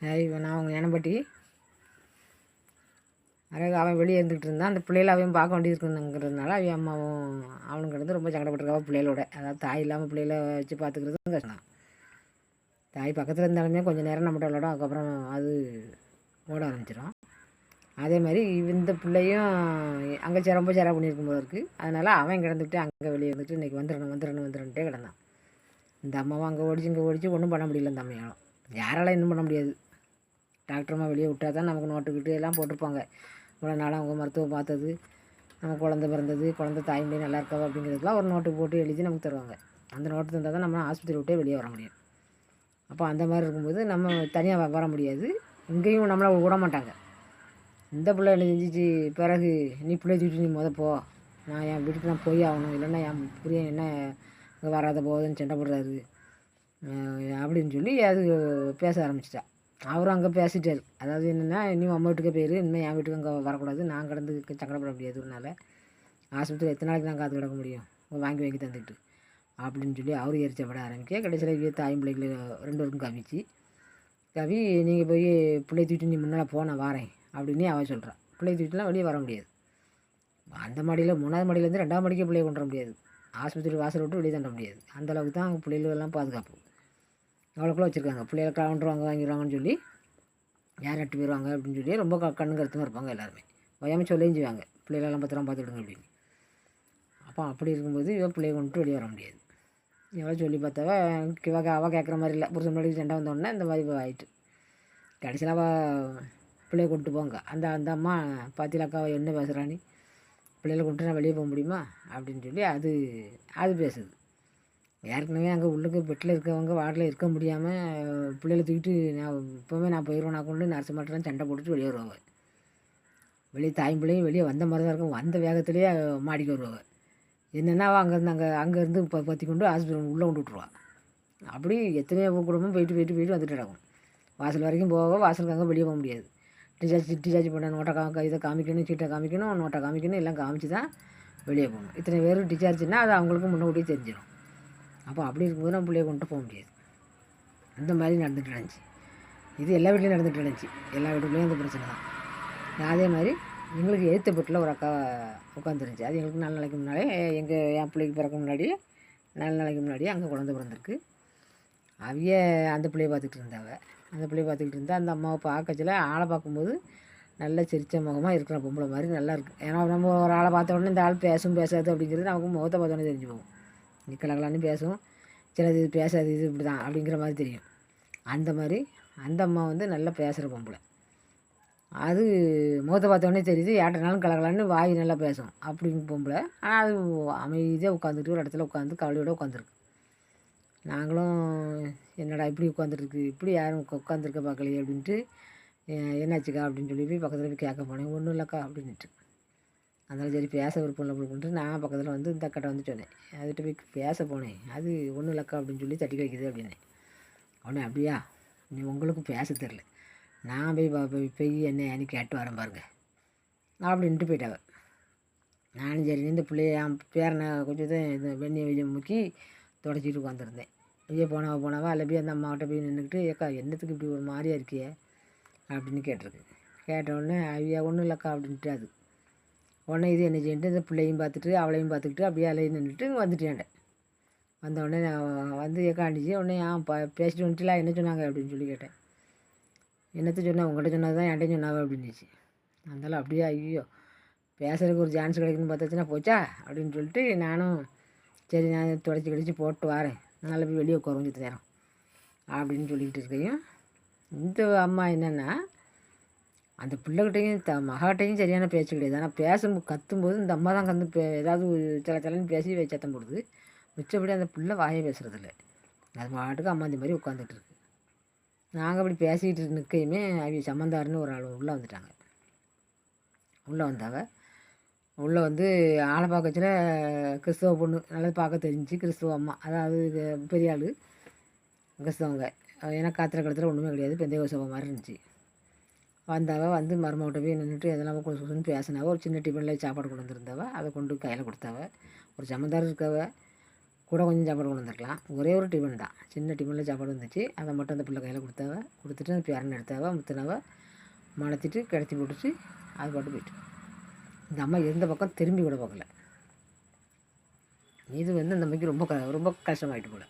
இப்போ நான் அவங்க ஞானப்பட்டி அதாவது அவன் வெளியே இருந்துகிட்டு இருந்தான். அந்த பிள்ளைகளை அவன் பார்க்க வேண்டியிருக்குங்கிறதுனால அவன் அம்மாவும் அவனும் கிடந்து ரொம்ப சங்கடப்பட்டிருக்காவ பிள்ளைகளோட. அதாவது தாய் இல்லாமல் பிள்ளைகளை வச்சு பார்த்துக்கிறது கஷ்டம். தாய் பக்கத்தில் இருந்தாலுமே கொஞ்சம் நேரம் நம்மகிட்ட விளாடும் அதுக்கப்புறம் அது ஓட ஆரம்பிச்சிடும் அதே மாதிரி இந்த பிள்ளையும் அங்கே ரொம்ப சேரா பண்ணியிருக்கும் போது இருக்குது அதனால் அவன் கிடந்துட்டு அங்கே வெளியே இருந்துட்டு இன்றைக்கி வந்துடணும் வந்துடணும் வந்துடணுன்ட்டே கிடந்தான். இந்த அம்மாவும் அங்கே ஓடிச்சு இங்கே ஓடிச்சு ஒன்றும் பண்ண முடியல இந்த அம்மையாலும் யாரால இன்னும் பண்ண முடியாது. டாக்டர்மா வெளியே விட்டால் தான் நமக்கு நோட்டுக்கிட்டு எல்லாம் போட்டிருப்பாங்க. இவ்வளோ நாளாக அவங்க மருத்துவம் பார்த்தது நம்ம குழந்த பிறந்தது குழந்த தாய்மொழி நல்லா இருக்காவா அப்படிங்கிறதுக்குலாம் ஒரு நோட்டு போட்டு எழுதி நமக்கு தருவாங்க. அந்த நோட்டு தந்தால் தான் நம்ம ஆஸ்பத்திரி விட்டே வெளியே வர முடியும். அப்போ அந்த மாதிரி இருக்கும்போது நம்ம தனியாக வர முடியாது. இங்கேயும் நம்மளை விட மாட்டாங்க. இந்த பிள்ளை என்ன செஞ்சிச்சு பிறகு நீ பிள்ளை தூக்கிட்டு நீ முத போ. நான் என் வீட்டுக்கு நான் போய் ஆகணும். இல்லைன்னா என் புரிய என்ன வராத போகுதுன்னு சண்டை போடுறாரு. அப்படின்னு சொல்லி அது பேச ஆரம்பிச்சிட்டா. அவரும் அங்கே பேசிட்டார். அதாவது என்னென்னா நீ அம்மா வீட்டுக்கே போயிரு. இனிமேல் என் வீட்டுக்கு அங்கே வரக்கூடாது. நான் கடந்து சங்கடப்பட முடியாது ஒருனால ஆஸ்பத்திரி எத்தனை நாளைக்கு நான் காத்து கிடக்க முடியும்? வாங்கி வாங்கி தந்துக்கிட்டு. அப்படின்னு சொல்லி அவரும் எரிச்சப்பட ஆரம்பிக்க கடைசியில் இவ தாயும் பிள்ளைகளை ரெண்டு பேருக்கும் கவிச்சு கவி நீங்கள் போய் பிள்ளை தூக்கிட்டு நீ முன்னால் போ நான் வாரேன். அப்படின்னு அவன் சொல்கிறான் பிள்ளை தூக்கிட்டுலாம் வெளியே வர முடியாது. அந்த மாடியில் மூணாவது மாடியிலேருந்து ரெண்டாவது மாடிக்கே பிள்ளைய கொண்டு வர முடியாது. ஆஸ்பத்திரி வாசல் விட்டு வெளியே தண்ட முடியாது. அந்த அளவுக்கு தான் அவங்க பிள்ளைகளெல்லாம் பாதுகாப்பு. அவ்வளோக்குள்ள வச்சுருக்காங்க? பிள்ளைகள் கவுண்டர் வாங்க வாங்கிடுவாங்கன்னு சொல்லி யார் எட்டு போயிடுவாங்க அப்படின்னு சொல்லி ரொம்ப க கண்ணு கருத்துமாக இருப்பாங்க எல்லாருமே. பயமாக சொல்லியும் செய்வாங்க. பிள்ளைகளெல்லாம் பத்திரம் பார்த்துக்கிடுங்க அப்படின்னு. அப்போ அப்படி இருக்கும்போது இவன் பிள்ளைய கொண்டு வெளியே வர முடியாது. எவ்வளோ சொல்லி பார்த்தவ இவ அவள் கேட்குற மாதிரி இல்லை. புருஷன் முன்னாடி சண்டை வந்தோடனே இந்த மாதிரி இப்ப ஆயிட்டு. கடைசியில் அவள் பிள்ளைய கொண்டு போங்க. அந்த அந்த அம்மா பாத்திலாக்கா அக்காவை என்ன பேசுகிறானி பிள்ளைகளை கொண்டு நான் வெளியே போக முடியுமா? அப்படின்னு சொல்லி அது அது பேசுது. ஏற்கனவே அங்கே உள்ளுக்கு பெட்டில் இருக்கவங்க வார்டில் இருக்க முடியாமல் பிள்ளைகளை தூக்கிட்டு நான் இப்போவே நான் போயிடுவேன் நான் கொண்டு நர்ஸ் மட்டும் சண்டை போட்டுட்டு வெளியே வருவாங்க. வெளியே தாயும் பிள்ளையும் வெளியே வந்த மாதிரி தான் இருக்கும். வந்த வேகத்துலேயே மாடிக்கு வருவாங்க. என்னென்னா அவள் அங்கேருந்து அங்கே அங்கேருந்து ப பற்றி கொண்டு ஹாஸ்பிட்டல் உள்ளே கொண்டு விட்ருவா அப்படி எத்தனையோ குடும்பம் போயிட்டு போயிட்டு போயிட்டு வந்துட்டு கிடக்கும். வாசல் வரைக்கும் போக வாசலுக்கு அங்கே வெளியே போக முடியாது. டிசார்ஜ் டிசார்ஜ் பண்ண நோட்டை கா இதை காமிக்கணும் சீட்டை காமிக்கணும் நோட்டை காமிக்கணும் எல்லாம் காமிச்சு தான் வெளியே போகணும். இத்தனை பேர் டிசார்ஜ்னால் அது அவங்களுக்கு முன்னக்கூட்டியே தெரிஞ்சிடும் அப்போ அப்படி இருக்கும்போது நம்ம பிள்ளைய கொண்டு போக முடியாது. அந்த மாதிரி நடந்துகிட்டு இருந்துச்சு. இது எல்லா வீட்லேயும் நடந்துகிட்டு இருந்துச்சு. எல்லா வீட்டுக்குள்ளேயும் அந்த பிரச்சனை தான். அதே மாதிரி எங்களுக்கு எழுத்த வீட்டில் ஒரு அக்கா உட்காந்துருந்துச்சு. அது எங்களுக்கு நாலு நாளைக்கு முன்னாலே எங்கள் என் பிள்ளைக்கு பிறக்க முன்னாடி நாலு நாளைக்கு முன்னாடியே அங்கே குழந்த பிறந்திருக்கு. அவைய அந்த பிள்ளைய பார்த்துக்கிட்டு இருந்தாவ அந்த பிள்ளைய பார்த்துக்கிட்டு இருந்தால் அந்த அம்மாவை பார்க்கச்சில ஆளை பார்க்கும்போது நல்ல சிரிச்ச முகமாக இருக்கிற பொம்பளை மாதிரி நல்லா இருக்கு. ஏன்னா நம்ம ஒரு ஆளை பார்த்த உடனே இந்த ஆள் பேசும் பேசாது அப்படிங்கிறது நமக்கு முகத்தை பார்த்தோன்னே தெரிஞ்சு போகும். கலகலான்னு பேசும் சிலது இது பேசாது இது இப்படி தான் அப்படிங்கிற மாதிரி தெரியும். அந்த மாதிரி அந்த அம்மா வந்து நல்லா பேசுகிற பொம்பளை. அது முகத்தை பார்த்தோன்னே தெரியுது ஏட்டனாலும் கலகலான்னு வாய் நல்லா பேசும் அப்படின்னு பொம்பளை. ஆனால் அது அமைதியாக உட்காந்துட்டு ஒரு இடத்துல உட்காந்து கவலையோடு உட்காந்துருக்கு நாங்களும் என்னடா இப்படி உட்காந்துருக்கு இப்படி யாரும் உட்காந்துருக்க பார்க்கலையே அப்படின்ட்டு என்னாச்சுக்கா? அப்படின்னு சொல்லி போய் பக்கத்தில் போய் கேட்க போனேன். ஒன்றும் இல்லைக்கா அப்படின்ட்டு அதனால சரி பேச விருப்பம் இல்லை அப்படின்ட்டு நான் பக்கத்தில் வந்து இந்த அக்கட்ட வந்து சொன்னேன். அதுகிட்ட போய் பேச போனேன். அது ஒன்றும் இல்லைக்கா அப்படின்னு சொல்லி தட்டி வைக்குது அப்படின்னு உடனே அப்படியா? நீ உங்களுக்கும் பேச தெரில நான் போய் போய் போய் என்ன ஏன்னு கேட்டு வரேன் பாருங்க. அப்படின்ட்டு போயிட்டாவ. நானும் சரி இந்த பிள்ளைய என் பேரனை கொஞ்சம் தான் இது வெளியே முக்கி தொடச்சிட்டு உட்காந்துருந்தேன். ஐயோ போனவா போனவா? இல்லை போய் அந்த அம்மாக்கிட்ட போய் நின்றுக்கிட்டு ஏக்கா என்னத்துக்கு இப்படி ஒரு மாதிரியா இருக்கியே அப்படின்னு கேட்டிருக்கு. கேட்ட உடனே ஐயா ஒன்றும் இல்லைக்கா அப்படின்ட்டு அது. உடனே இது என்ன செய்யிட்டு இந்த பிள்ளையும் பார்த்துட்டு அவளையும் பார்த்துக்கிட்டு அப்படியே அலையை நின்றுட்டு வந்துட்டேன் வந்த உடனே நான் வந்து ஏக்காண்டிச்சு உடனே ஆ ப பேசிட்டு வந்துட்டுலாம் என்ன சொன்னாங்க? அப்படின்னு சொல்லி கேட்டேன். என்னத்த சொன்னா? உங்கள்கிட்ட சொன்னது தான் என்கிட்ட சொன்னாங்க அப்படின்னுச்சு. அதனால அப்படியே ஐயோ பேசுகிறதுக்கு ஒரு சான்ஸ் கிடைக்குன்னு பார்த்தாச்சுன்னா போச்சா? அப்படின்னு சொல்லிட்டு நானும் சரி நான் தொடச்சி கடிச்சு போட்டு வரேன். நல்லா போய் வெளியே உட்கார கொஞ்சம் நேரம் அப்படின்னு சொல்லிக்கிட்டு இருக்கையும் இந்த அம்மா என்னென்னா அந்த பிள்ளைகிட்டையும் த மகாட்டையும் சரியான பேச்சு கிடையாது. ஆனால் பேசும் கத்தும்போது இந்த அம்மா தான் கந்து பே ஏதாவது சில சிலன்னு பேசி வே- சத்தம் போடுது. மிச்சப்படி அந்த பிள்ளை வாயை இல்லை அது மாட்டுக்கு அம்மா இந்த மாதிரி உட்காந்துட்டு இருக்கு. நாங்கள் அப்படி பேசிக்கிட்டு நிற்கையுமே அவங்க சம்மந்தாருன்னு ஒரு ஆள் உள்ளே வந்துட்டாங்க. உள்ளே வந்தாங்க. உள்ளே வந்து ஆளை பார்க்கச்சில கிறிஸ்தவ பொண்ணு. நல்லா பார்க்க தெரிஞ்சு கிறிஸ்தவ அம்மா. அதாவது பெரிய ஆள் கிறிஸ்தவங்க. ஏன்னா காத்திர கழுத்தில் ஒன்றுமே கிடையாது. பெந்தைய சபை மாதிரி இருந்துச்சு. வந்தாவ வந்து மருமகிட்ட போய் நின்றுட்டு எதெல்லாம் கொஞ்சம் கொஞ்சம் பேசினாவ. ஒரு சின்ன டிஃபனில் சாப்பாடு கொண்டு வந்திருந்தாவ. அதை கொண்டு கையில் கொடுத்தாவ. ஒரு சம்மந்தார் இருக்கவ. கூட கொஞ்சம் சாப்பாடு கொண்டு வந்திருக்கலாம். ஒரே ஒரு டிஃபன் தான். சின்ன டிஃபனில் சாப்பாடு வந்துச்சு. அதை மட்டும் அந்த பிள்ளை கையில் கொடுத்தாவ. கொடுத்துட்டு அந்த பேரன் எடுத்தாவ முத்தினாவ மலத்திட்டு கிடச்சி போட்டுச்சு. அது பாட்டு போயிட்டு. இந்த அம்மா எந்த பக்கம் திரும்பி கூட பார்க்கல இது வந்து அந்த அம்மைக்கு ரொம்ப க ரொம்ப கஷ்டமாயிட்டு போல.